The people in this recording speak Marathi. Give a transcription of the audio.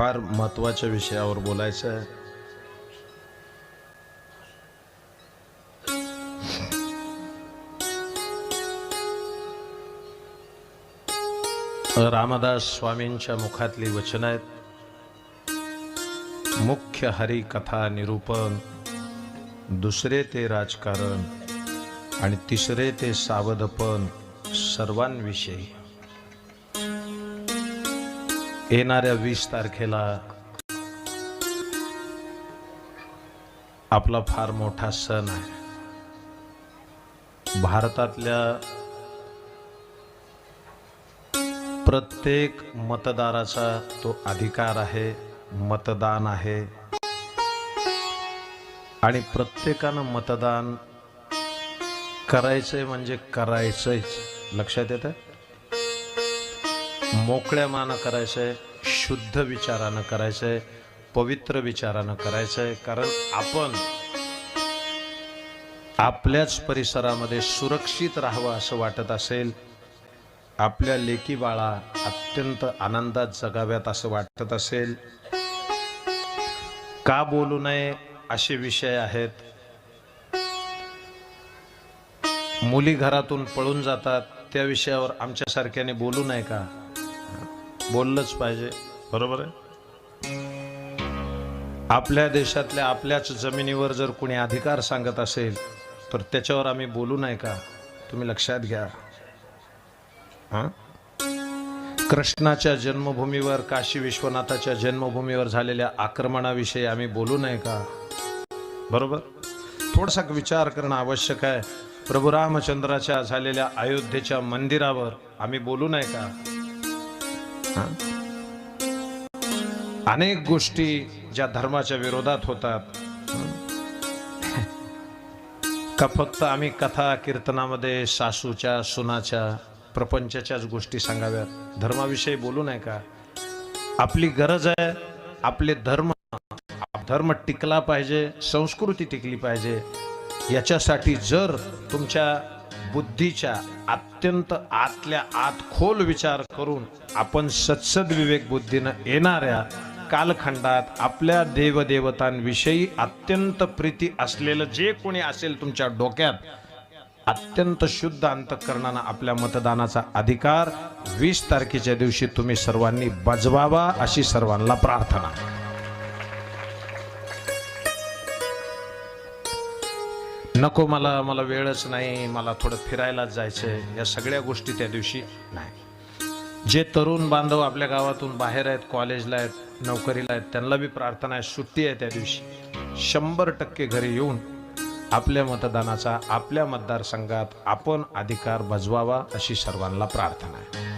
फार महत्त्वाच्या विषयावर बोलायचं आहे. रामदास स्वामींच्या मुखातली वचन आहेत. मुख्य हरी कथा निरूपण दुसरे ते राजकारण आणि तिसरे ते सावधपण सर्वांविषयी. येणाऱ्या वीस तारखेला आपला फार मोठा सण आहे. भारतातल्या प्रत्येक मतदाराचा तो अधिकार आहे मतदान आहे. आणि प्रत्येकानं मतदान करायचंय म्हणजे करायचंच लक्षात येतं? मोकळ्या मानं करायचंय शुद्ध विचारानं करायचंय पवित्र विचारानं करायचंय. कारण आपण आपल्याच परिसरामध्ये सुरक्षित राहावं असं वाटत असेल आपल्या लेकी बाळा अत्यंत आनंदात जगाव्यात असं वाटत असेल. का बोलू नये असे विषय आहेत. मुली घरातून पळून जातात त्या विषयावर आमच्यासारख्याने बोलू नये का? बोललंच पाहिजे. बरोबर आहे? आपल्या देशातल्या आपल्याच जमिनीवर जर कोणी अधिकार सांगत असेल तर त्याच्यावर आम्ही बोलू नाही का? तुम्ही लक्षात घ्या. हां? कृष्णाच्या जन्मभूमीवर काशी विश्वनाथाच्या जन्मभूमीवर झालेल्या आक्रमणाविषयी आम्ही बोलू नये का? बरोबर? थोडासा विचार करणं आवश्यक आहे. प्रभू रामचंद्राच्या झालेल्या अयोध्येच्या मंदिरावर आम्ही बोलू नये का? अनेक गोष्टी ज्या धर्माच्या विरोधात होतात. का फक्त आम्ही कथा कीर्तनामध्ये सासूच्या सुनाच्या प्रपंचाच्याच गोष्टी सांगाव्यात? धर्माविषयी बोलू नये का? आपली गरज आहे आपले धर्म धर्म टिकला पाहिजे संस्कृती टिकली पाहिजे. याच्यासाठी जर तुमच्या बुद्धीच्या अत्यंत आतल्या आत खोल विचार करून आपण सत्सद विवेक बुद्धीनं येणाऱ्या कालखंडात आपल्या देवदेवतांविषयी अत्यंत प्रीती असलेलं जे कोणी असेल तुमच्या डोक्यात अत्यंत शुद्ध अंतकरणानं आपल्या मतदानाचा अधिकार वीस तारखेच्या दिवशी तुम्ही सर्वांनी बजवावा अशी सर्वांना प्रार्थना. नको मला मला वेळच नाही मला थोडं फिरायलाच जायचंय. या सगळ्या गोष्टी त्या दिवशी नाही. जे तरुण बांधव आपल्या गावातून बाहेर आहेत कॉलेजला आहेत नोकरीला आहेत त्यांना बी प्रार्थना आहे सुट्टी आहे त्या दिवशी. शंभर टक्के घरी येऊन आपल्या मतदानाचा आपल्या मतदारसंघात आपण अधिकार बजवावा अशी सर्वांना प्रार्थना आहे.